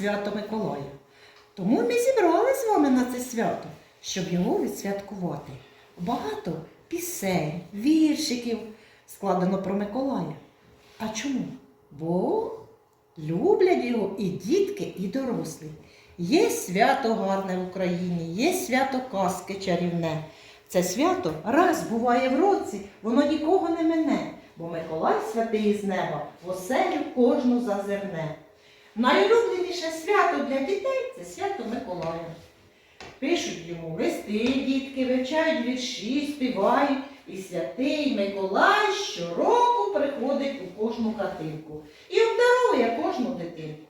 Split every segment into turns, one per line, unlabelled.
свято Миколая. Тому ми зібрали з вами на це свято, щоб його відсвяткувати. Багато пісень, віршиків складено про Миколая. А чому? Бо люблять його і дітки, і дорослі. Є свято гарне в Україні, є свято казки чарівне. Це свято раз буває в році, воно нікого не мине, бо Миколай святий із неба в оселю кожну зазирне. Найулюбленіше свято для дітей це свято Миколая. Пишуть йому листи, дітки, вивчають вірші, співають, і святий Миколай щороку приходить у кожну хатинку і обдарує кожну дитинку.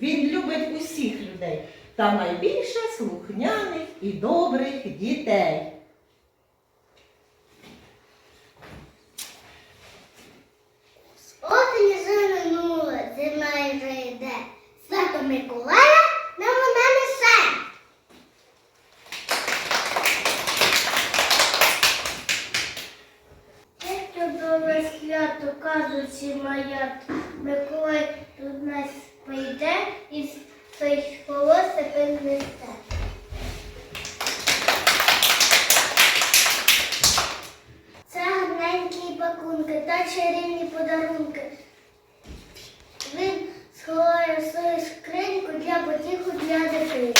Він любить усіх людей та найбільше слухняних і добрих дітей.
Осінь вже минула, зима вже йде. Свято Миколая нам вона несе. Це чудове свято, казуці моя. Миколай тут нас прийде і своїх волосся принесе. Це гарненькі та чарівні подарунки. Він сховає свою скриньку для потіху для дитини.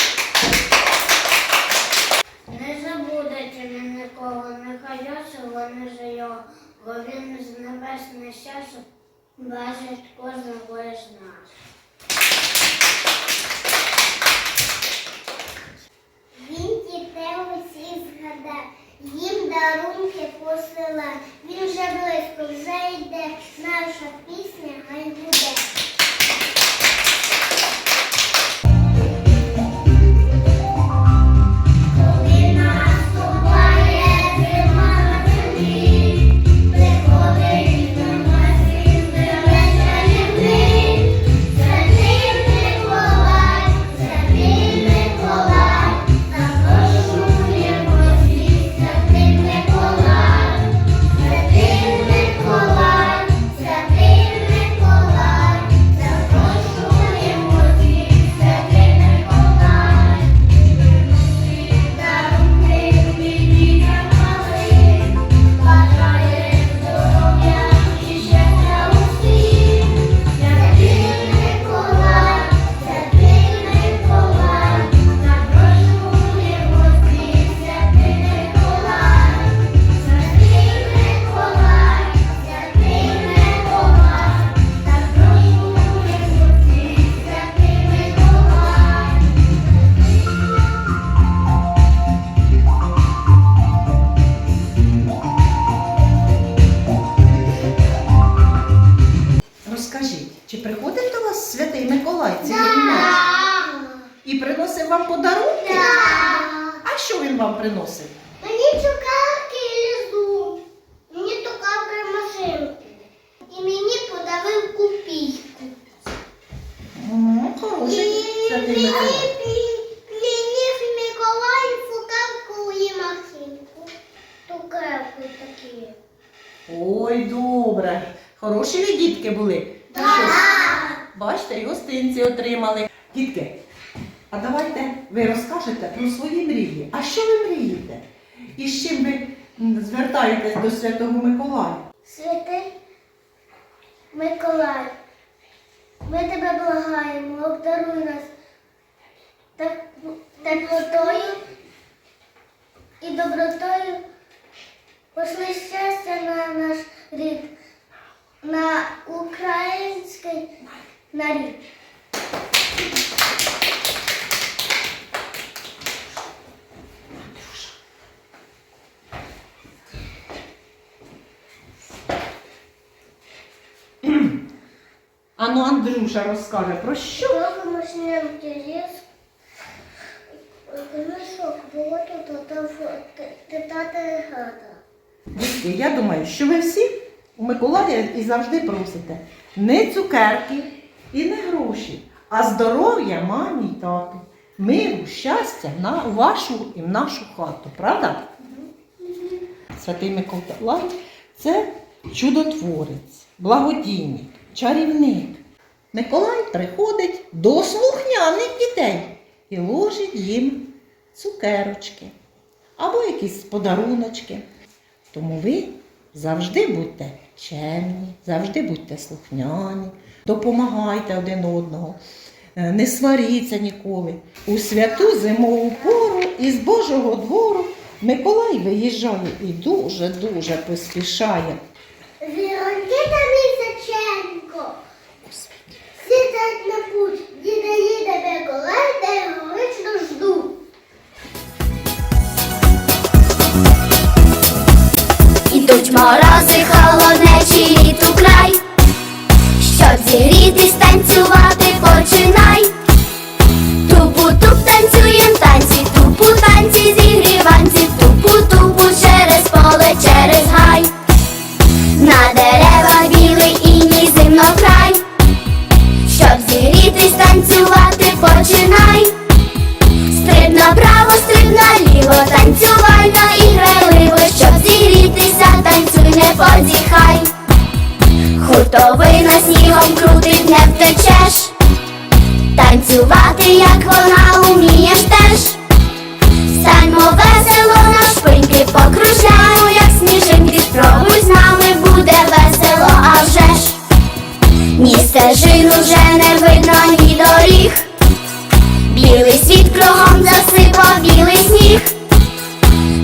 Не забудете ви нікого, нехай Йосифа не його, бо він з небесне щастя бачить кожного з нас. Він дітей усіх згадає, їм дарунки посила. Він вже близько, вже йде, наша пісня хай буде. Приходить до
вас святий Миколай цієї ночі і приносив вам подарунки? А що він вам приносив?
Мені цукерки і лізу. Мені цукерки машинки. І мені подарив купійку.
М, Хороший святий Миколай.
цукерку і машинку. Цукерки такі.
Ой, добре. Хороші ви дітки були. Що, Бачите, і гостинці отримали. Дітки, а давайте ви розкажете про свої мрії. А що ви мрієте? І з чим ви звертаєтесь до Святого Миколая?
Святий Миколай, ми тебе благаємо, обдаруй нас теплотою і добротою. Пошли щастя на наш рід, на український нарід.
Ану, Андрюша розкаже про що?
Трохи машиням ліс, книжок було тут, там тата гада.
Дітки, я думаю, що ви всі у Миколая і завжди просите не цукерки і не гроші, а здоров'я мамі й тату, миру, щастя на вашу і в нашу хату, правда? Святий Миколай це чудотворець, благодійник, чарівник. Миколай приходить до слухняних дітей і ложить їм цукерочки або якісь подаруночки. Тому ви завжди будьте чемні, завжди будьте слухняні, допомагайте один одного, е, не сваріться ніколи. У святу зимову пору із Божого двору Миколай виїжджає і дуже-дуже поспішає.
Миколай, де його вічно жду.
Ідуть морози, холоднечі літ у край, щоб зігрітись, танцювати починай. Тупу-туп танцюєм танці, тупу танці зігріванці, тупу-тупу через поле, через гай. На деревах білий іній зимно край, щоб зігрітись, танцювати починай. Стриб направо, стриб наліво, танцювально і грайливо, щоб зігрітися, танцюй, не позіхай. Хуртовина снігом крутить, не втечеш. Танцювати, як вона умієш теж. Станьмо весело на шпиньки, покружляємо, як сніжинки. Спробуй з нами буде весело, а вже ж. Ні стежин уже не видно, ні доріг. Білий світ кругом засипав білий сніг.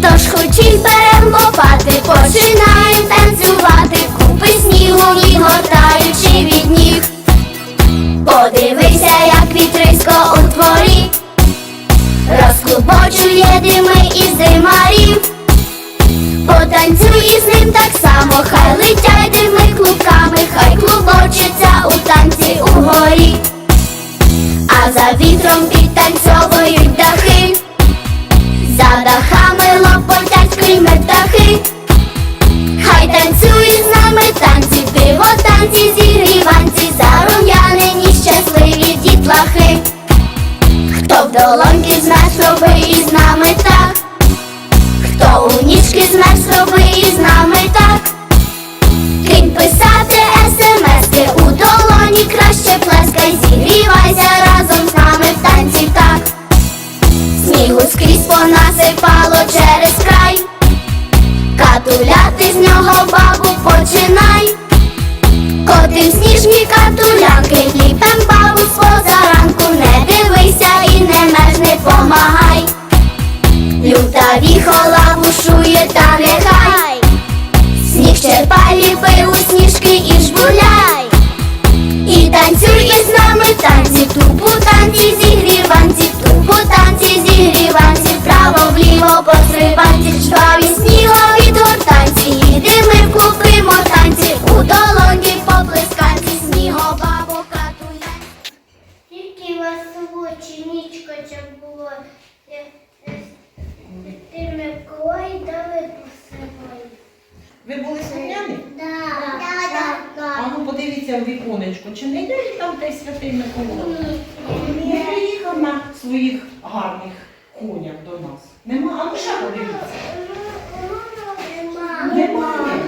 Тож хочіть берем лопати, починаєм танцювати, купи снігу відгортаючи від ніг. Подивися, як вітрисько у дворі, розклубочує дими із димарів. Потанцюй із ним так само, хай Люта віхола бушує, та нехай. Сніг черпай, ліпи у сніжки і жбуляй. І танцюй із нами танці, тупу танці, зігріванці, тупу танці, зігріванці, вправо вліво по стрибанці, жваві снігові гуртанці, їдемо в клубки мотанці, у долоні поплесканці, снігобабу катуля.
Тільки весело чинічка ця була. Е, е, Ти Миколай дали посилай.
Ви були слухняні?
Так, так,
А
так.
Ну віконечко, чи не йде там десь святий Миколай? Не приїхав на своїх гарних конях до нас. Нема, а ну ще подивіться. Немає.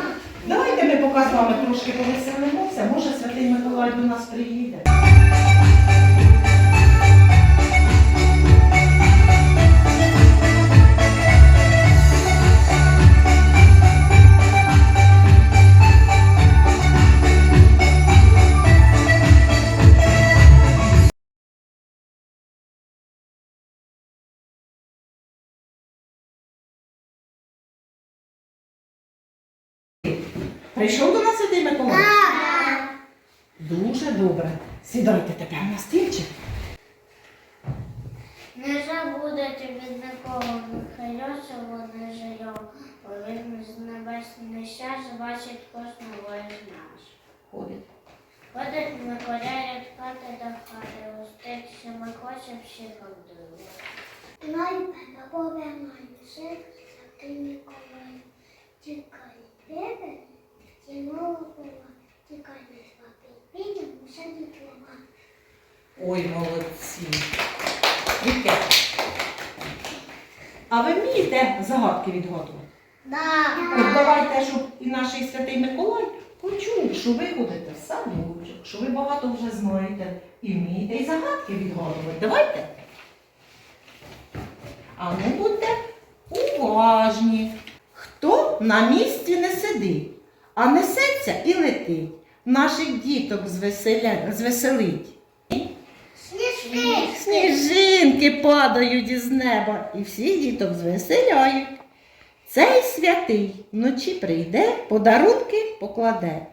Давайте ми поки з вами трошки повеселимося. Може святий Миколай до нас приїде. Дуже добре. Сідайте тепер на стільчик.
Не забудете від нікого, його не жалів, бо він з небесної щастя бачить кожного із нас.
Ходить.
Ходить Миколя від хати до хати, уститься ми хочемо всіх обдивити. Знай педагоги майже, ти Миколай, тікай тебе, зимова була,
Ой, молодці. Вітя. А ви вмієте загадки відгадувати?
Да.
От давайте, щоб і наш святий Миколай почув, що ви ходите в садочок, що ви багато вже знаєте і вмієте і загадки відгадувати. Давайте. А ну будьте уважні. Хто на місці не сидить, а несеться і летить, наших діток звеселя... звеселить.
Сніжки.
Сніжинки падають із неба і всіх діток звеселяють. Цей святий вночі прийде, подарунки покладе.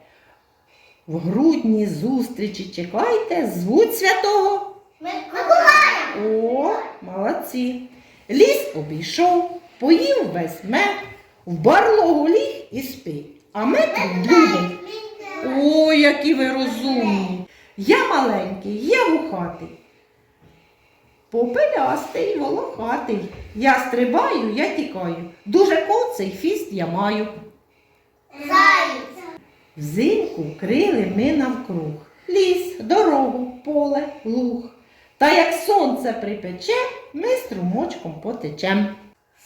В грудні зустрічі чекайте, звуть святого.
Миколая.
О, молодці. Ліс обійшов, поїв весь мед, в барлогу ліг і спить. А мед він любить. Ой, які ви розумні. Я маленький, я вухатий. Попелястий, волохатий. Я стрибаю, я тікаю. Дуже коций фіст я маю. Взимку крили ми навкруг. Ліс, дорогу, поле, луг. Та як сонце припече, ми струмочком потечем.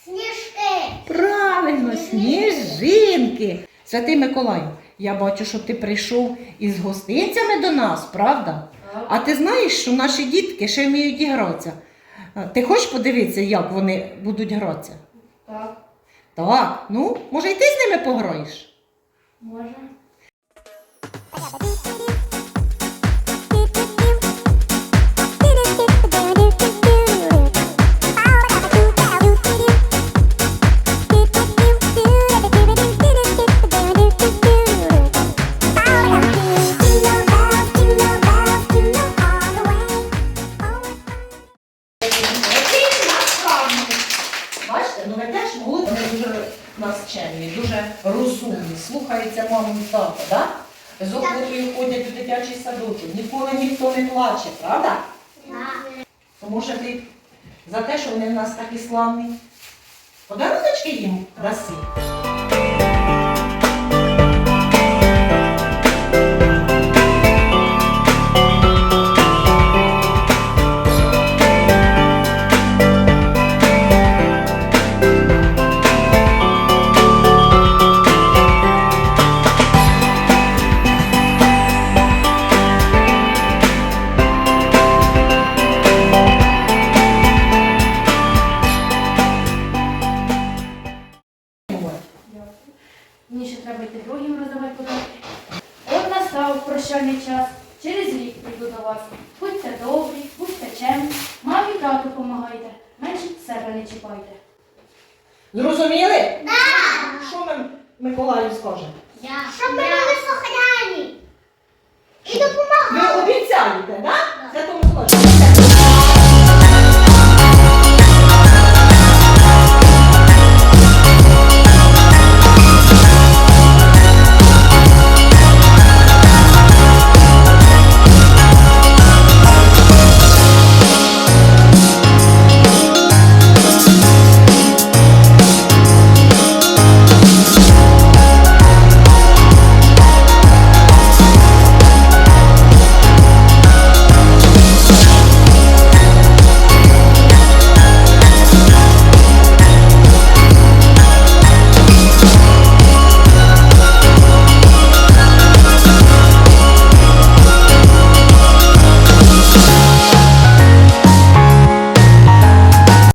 Сніжки.
Правильно, сніжинки. Святий Миколаю, я бачу, що ти прийшов із гостинцями до нас, правда? А ти знаєш, що наші дітки ще вміють і гратися. Ти хочеш подивитися, як вони будуть гратися?
Так,
Так, ну, може, і ти з ними пограєш?
може.
Ніхто не плаче, правда? Тому що ти за те, що вони в нас такі славні. Подаруночки їм даси.
Щоб ми були слухняні. І допомагали.
Ви обіцяєте, так? Да?